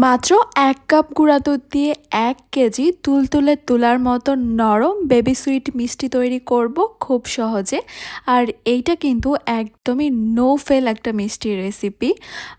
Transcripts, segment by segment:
মাত্র এক কাপ গুঁড়া দুধ দিয়ে এক কেজি তুলতুলে তুলার মতো নরম বেবি সুইট মিষ্টি তৈরি করব খুব সহজে। আর এইটা কিন্তু একদমই নো ফেল একটা মিষ্টির রেসিপি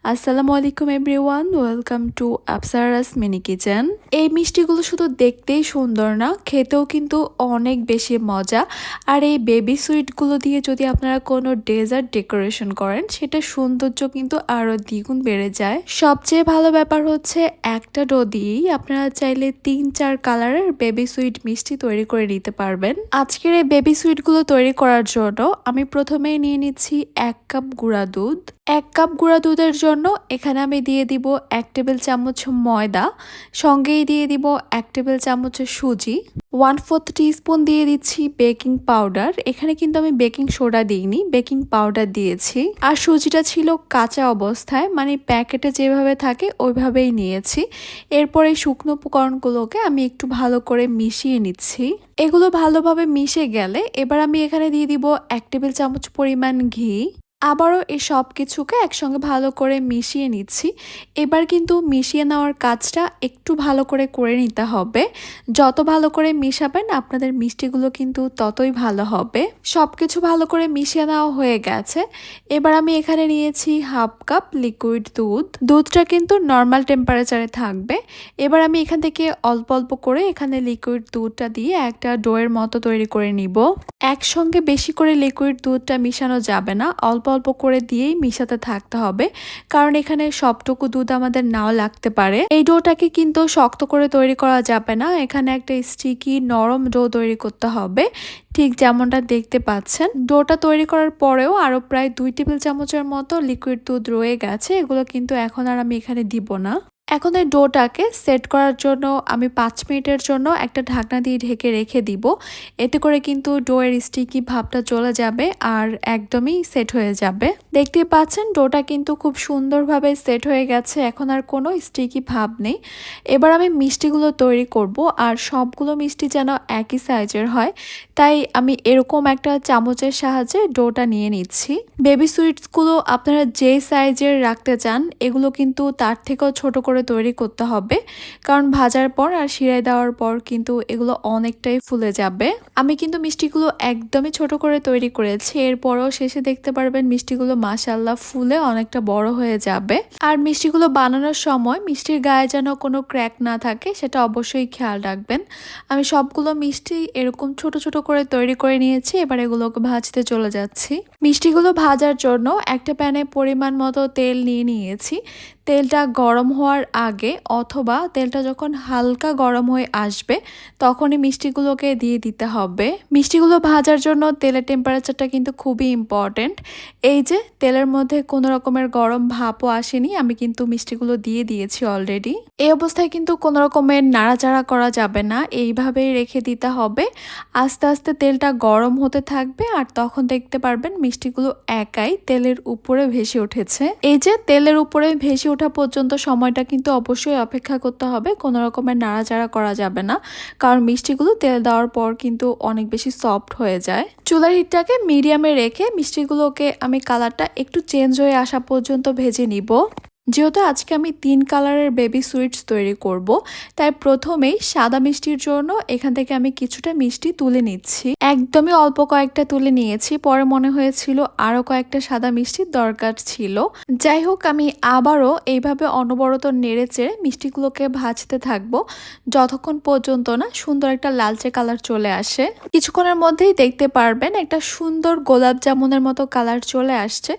আসসালামু আলাইকুম everyone welcome to Apsara's mini kitchen এই মিষ্টিগুলো শুধু দেখতেই সুন্দর না, খেতেও কিন্তু অনেক বেশি মজা। আর এই বেবি সুইটগুলো দিয়ে যদি আপনারা কোনো ডেজার্ট ডেকোরেশন করেন সেটা সৌন্দর্য কিন্তু আরও দ্বিগুণ বেড়ে যায়। সবচেয়ে ভালো ব্যাপার হচ্ছে হচ্ছে একটা ডো দিয়েই আপনারা চাইলে তিন, চার কালারের বেবি সুইট মিষ্টি তৈরি করে নিতে পারবেন। আজকের এই বেবি সুইটগুলো তৈরি করার জন্য আমি প্রথমেই নিয়ে নিচ্ছি এক কাপ গুঁড়া দুধ। এক কাপ গুঁড়া দুধের জন্য এখানে আমি দিয়ে দিব এক টেবিল চামচ ময়দা, সঙ্গেই দিয়ে দিব এক টেবিল চামচ সুজি। ওয়ান ফোর্থ টিস্পুন দিয়ে দিচ্ছি বেকিং পাউডার এখানে কিন্তু আমি বেকিং সোডা দিইনি বেকিং পাউডার দিয়েছি। আর সুজিটা ছিল কাঁচা অবস্থায় মানে প্যাকেটে যেভাবে থাকে ওইভাবেই নিয়েছি। এরপর শুকনো উপকরণগুলোকে আমি একটু ভালো করে মিশিয়ে নিচ্ছি। এগুলো ভালোভাবে মিশে গেলে এবার আমি এখানে দিয়ে দিব এক টেবিল চামচ পরিমাণ ঘি। আবারও এই সব কিছুকে একসঙ্গে ভালো করে মিশিয়ে নিচ্ছি। এবার কিন্তু মিশিয়ে নেওয়ার কাজটা একটু ভালো করে করে নিতে হবে। যত ভালো করে মিশাবেন আপনাদের মিষ্টিগুলো কিন্তু ততই ভালো হবে। সব কিছু ভালো করে মিশিয়ে নেওয়া হয়ে গেছে। এবার আমি এখানে নিয়েছি হাফ কাপ লিকুইড দুধ। দুধটা কিন্তু নর্মাল টেম্পারেচারে থাকবে। এবার আমি এখান থেকে অল্প অল্প করে এখানে লিকুইড দুধটা দিয়ে একটা ডোয়ের মতো তৈরি করে নিব। একসঙ্গে বেশি করে লিকুইড দুধটা মিশানো যাবে না। অল্প অল্প করে দিয়েই মিশাতে থাকতে হবে। কারণ এখানে সবটুকু দুধ আমাদের নাও লাগতে পারে। এই ডোটাকে কিন্তু শক্ত করে তৈরি করা যাবে না। এখানে একটা স্টিকি নরম ডো তৈরি করতে হবে। ঠিক যেমনটা দেখতে পাচ্ছেন, ডোটা তৈরি করার পরেও আরও প্রায় দুই টেবিল চামচের মতো লিকুইড দুধ রয়ে গেছে। এগুলো কিন্তু এখন আর আমি এখানে দিব না। এখন এই ডোটাকে সেট করার জন্য আমি পাঁচ মিনিটের জন্য একটা ঢাকনা দিয়ে ঢেকে রেখে দিব। এতে করে কিন্তু ডোয়ের স্টিকি ভাবটা চলে যাবে আর একদমই সেট হয়ে যাবে। দেখতে পাচ্ছেন, ডোটা কিন্তু খুব সুন্দরভাবে সেট হয়ে গেছে। এখন আর কোনো স্টিকি ভাব নেই। এবার আমি মিষ্টিগুলো তৈরি করব আর সবগুলো মিষ্টি যেন একই সাইজের হয়। তাই আমি এরকম একটা চামচের সাহায্যে ডোটা নিয়ে নিচ্ছি। বেবি সুইটসগুলো আপনারা যে সাইজের রাখতে চান, এগুলো কিন্তু তার থেকেও ছোট করে তৈরি করতে হবে। কারণ ভাজার পর আর শিরায় দেওয়ার পর কিন্তু এগুলো অনেকটাই ফুলে যাবে। আমি কিন্তু মিষ্টিগুলো একদমই ছোট করে তৈরি করেছি। এরপরও শেষে দেখতে পারবেন মিষ্টিগুলো মাসাল্লাহ ফুলে অনেকটা বড় হয়ে যাবে। আর মিষ্টিগুলো বানানোর সময় মিষ্টির গায়ে যেন কোনো ক্র্যাক না থাকে, সেটা অবশ্যই খেয়াল রাখবেন। আমি সবগুলো মিষ্টি এরকম ছোট ছোট করে তৈরি করে নিয়েছি, এবার এগুলোকে ভাজতে চলে যাচ্ছি। মিষ্টিগুলো ভাজার জন্য একটা প্যানে পরিমাণ মতো তেল নিয়ে নিয়েছি। তেলটা গরম হওয়ার আগে অথবা তেলটা যখন হালকা গরম হয়ে আসবে, তখনই মিষ্টিগুলোকে দিয়ে দিতে হবে। মিষ্টিগুলো ভাজার জন্য তেলের টেম্পারেচারটা কিন্তু খুবই ইম্পর্টেন্ট এই যে তেলের মধ্যে কোনো রকমের গরম ভাপও আসেনি, আমি কিন্তু মিষ্টিগুলো দিয়ে দিয়েছি অলরেডি এই অবস্থায় কিন্তু কোনো রকমের নাড়াচাড়া করা যাবে না, এইভাবেই রেখে দিতে হবে। আস্তে আস্তে তেলটা গরম হতে থাকবে আর তখন দেখতে পারবেন মিষ্টিগুলো একাই তেলের উপরে ভেসে উঠেছে। এই যে তেলের উপরে ভেসে ওঠা পর্যন্ত সময়টা কিন্তু অবশ্যই অপেক্ষা করতে হবে। কোনো রকমের নাড়াচাড়া করা যাবে না। কারণ মিষ্টিগুলো তেল দেওয়ার পর কিন্তু অনেক বেশি সফট হয়ে যায়। চুলার হিটটাকে মিডিয়ামে রেখে মিষ্টিগুলোকে আমি কালারটা একটু চেঞ্জ হয়ে আসা পর্যন্ত ভেজে নিব। যেহেতু আজকে আমি তিন কালারের বেবি সুইটস তৈরি করব, তাই প্রথমেই সাদা মিষ্টির জন্য এখান থেকে আমি কিছুটা মিষ্টি তুলে নিচ্ছি। একদমই অল্প কয়েকটা তুলে নিয়েছি, পরে মনে হয়েছিল আরও কয়েকটা সাদা মিষ্টির দরকার ছিল। যাই হোক, আমি আবারও এইভাবে অনবরত নেড়ে চেড়ে মিষ্টিগুলোকে ভাজতে থাকব, যতক্ষণ পর্যন্ত না সুন্দর একটা লালচে কালার চলে আসে। কিছুক্ষণের মধ্যেই দেখতে পারবেন একটা সুন্দর গোলাপ জামুনের মতো কালার চলে আসছে।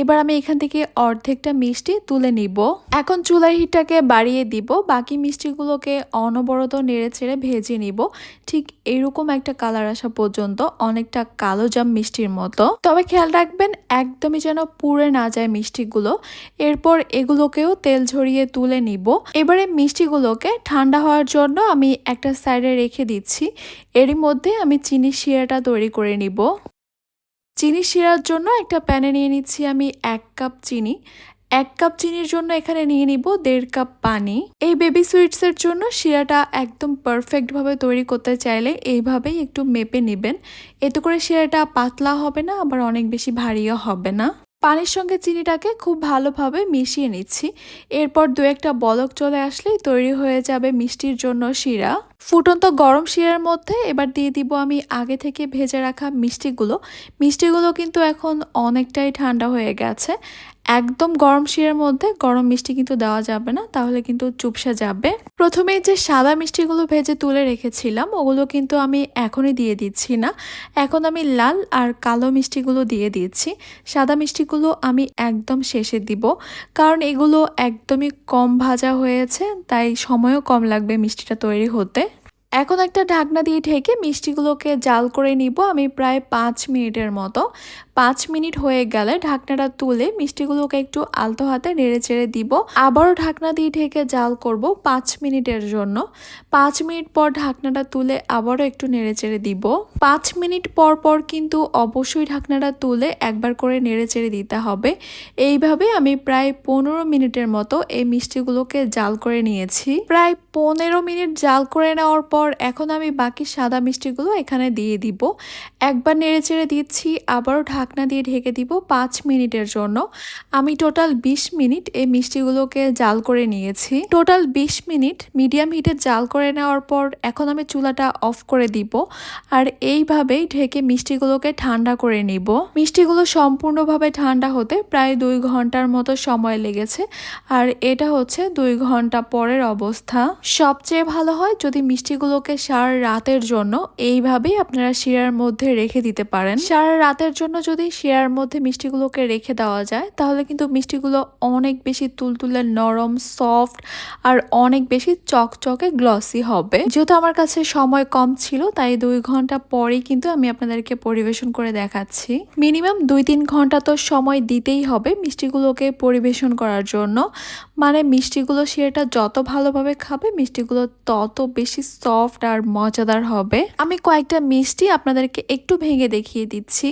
এবার আমি এখান থেকে অর্ধেকটা মিষ্টি তুলে নিব। এখন চুলার হিটটাকে বাড়িয়ে দিব। বাকি মিষ্টিগুলোকে অনবরত নেড়ে ছেড়ে ভেজে নিব। ঠিক এরকম একটা কালার আসা পর্যন্ত অনেকটা কালো জাম মিষ্টির মতো। তবে খেয়াল রাখবেন, একদমই যেন পুড়ে না যায় মিষ্টিগুলো। এরপর এগুলোকেও তেল ঝরিয়ে তুলে নিব। এবারে মিষ্টিগুলোকে ঠান্ডা হওয়ার জন্য আমি একটা সাইডে রেখে দিচ্ছি। এরই মধ্যে আমি চিনি শিরাটা তৈরি করে নিব। চিনি শিরার জন্য একটা প্যানে নিয়ে নিচ্ছি আমি এক কাপ চিনি। এক কাপ চিনির জন্য এখানে নিয়ে নিব দেড় কাপ পানি। এই বেবি সুইটসের জন্য শিরাটা একদম পারফেক্টভাবে তৈরি করতে চাইলে এইভাবেই একটু মেপে নেবেন। এতে করে শিরাটা পাতলা হবে না, আবার অনেক বেশি ভারীও হবে না। পানির সঙ্গে চিনিটাকে খুব ভালোভাবে মিশিয়ে নিচ্ছি। এরপর দু একটা বলক চলে আসলেই তৈরি হয়ে যাবে মিষ্টির জন্য শিরা। ফুটন্ত গরম শিরার মধ্যে এবার দিয়ে দিব আমি আগে থেকে ভেজে রাখা মিষ্টিগুলো। মিষ্টিগুলো কিন্তু এখন অনেকটাই ঠান্ডা হয়ে গেছে। একদম গরম শিরার মধ্যে গরম মিষ্টি কিন্তু দেওয়া যাবে না, তাহলে কিন্তু চুপসা যাবে। প্রথমে যে সাদা মিষ্টিগুলো ভেজে তুলে রেখেছিলাম, ওগুলো কিন্তু আমি এখনই দিয়ে দিচ্ছি না। এখন আমি লাল আর কালো মিষ্টিগুলো দিয়ে দিচ্ছি। সাদা মিষ্টিগুলো আমি একদম শেষে দিব, কারণ এগুলো একদমই কম ভাজা হয়েছে, তাই সময়ও কম লাগবে মিষ্টিটা তৈরি হতে। এখন একটা ঢাকনা দিয়ে ঢেকে মিষ্টিগুলোকে জাল করে নিব আমি প্রায় পাঁচ মিনিটের মতো। পাঁচ মিনিট হয়ে গেলে ঢাকনাটা তুলে মিষ্টিগুলোকে একটু আলতো হাতে নেড়ে চেড়ে দিব। আবারও ঢাকনা দিয়ে ঢেকে জাল করব পাঁচ মিনিটের জন্য। পাঁচ মিনিট পর ঢাকনাটা তুলে আবারও একটু নেড়ে চেড়ে দিব। পাঁচ মিনিট পর পর কিন্তু অবশ্যই ঢাকনাটা তুলে একবার করে নেড়ে চেড়ে দিতে হবে। এইভাবে আমি প্রায় পনেরো মিনিটের মতো এই মিষ্টিগুলোকে জাল করে নিয়েছি। প্রায় পনেরো মিনিট জাল করে নেওয়ার পর এখন আমি বাকি সাদা মিষ্টিগুলো এখানে দিয়ে দিব। একবার নেড়ে চেড়ে দিচ্ছি, আবারও ঢাকনা দিয়ে ঢেকে দিব পাঁচ মিনিটের জন্য। আমি টোটাল বিশ মিনিট এই মিষ্টিগুলোকে জাল করে নিয়েছি। টোটাল বিশ মিনিট মিডিয়াম হিটে জাল করে নেওয়ার পর এখন আমি চুলাটা অফ করে দিব আর এইভাবেই ঢেকে মিষ্টিগুলোকে ঠান্ডা করে নিব। মিষ্টিগুলো সম্পূর্ণভাবে ঠান্ডা হতে প্রায় দুই ঘণ্টার মতো সময় লেগেছে আর এটা হচ্ছে দুই ঘণ্টা পরের অবস্থা। সবচেয়ে ভালো হয় যদি মিষ্টিগুলোকে সারা রাতের জন্য এইভাবেই আপনারা শিরার মধ্যে রেখে দিতে পারেন। সারা রাতের জন্য যদি শিরার মধ্যে মিষ্টিগুলোকে রেখে দেওয়া যায়, তাহলে কিন্তু মিষ্টিগুলো অনেক বেশি তুলতুলে নরম, সফট আর অনেক বেশি চকচকে গ্লসি হবে। যেহেতু আমার কাছে সময় কম ছিল, তাই দুই ঘণ্টা পরেই কিন্তু আমি আপনাদেরকে পরিবেশন করে দেখাচ্ছি। মিনিমাম দুই তিন ঘণ্টা তো সময় দিতেই হবে মিষ্টিগুলোকে পরিবেশন করার জন্য। মানে মিষ্টিগুলো সেটা যত ভালোভাবে খাবে, মিষ্টিগুলো তত বেশি সফট আর মজাদার হবে। আমি কয়েকটা মিষ্টি আপনাদেরকে একটু ভেঙে দেখিয়ে দিচ্ছি।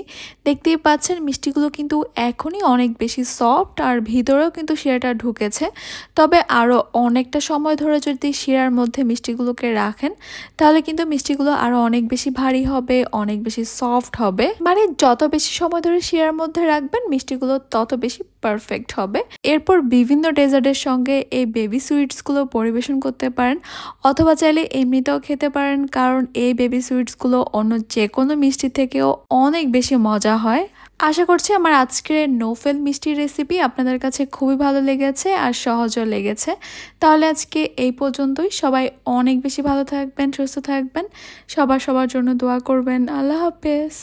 দেখতেই পাচ্ছেন, মিষ্টিগুলো কিন্তু এখনই অনেক বেশি সফট আর ভিতরেও কিন্তু শিরাটা ঢুকেছে। তবে আরও অনেকটা সময় ধরে যদি শিরার মধ্যে মিষ্টিগুলোকে রাখেন, তাহলে কিন্তু মিষ্টিগুলো আরও অনেক বেশি ভারী হবে, অনেক বেশি সফট হবে। মানে যত বেশি সময় ধরে শিরার মধ্যে রাখবেন, মিষ্টিগুলো তত বেশি পারফেক্ট হবে। এরপর বিভিন্ন ডেজার্টের সঙ্গে এই বেবি সুইটসগুলো পরিবেশন করতে পারেন, অথবা চাইলে এমনিতেও খেতে পারেন, কারণ এই বেবি সুইটসগুলো অন্য যে কোনো মিষ্টি থেকেও অনেক বেশি মজা হয়। আশা করছি আমার আজকের নোফেল মিষ্টির রেসিপি আপনাদের কাছে খুবই ভালো লেগেছে আর সহজও লেগেছে। তাহলে আজকে এই পর্যন্তই। সবাই অনেক বেশি ভালো থাকবেন, সুস্থ থাকবেন। সবার সবার জন্য দোয়া করবেন। আল্লাহ হাফেজ।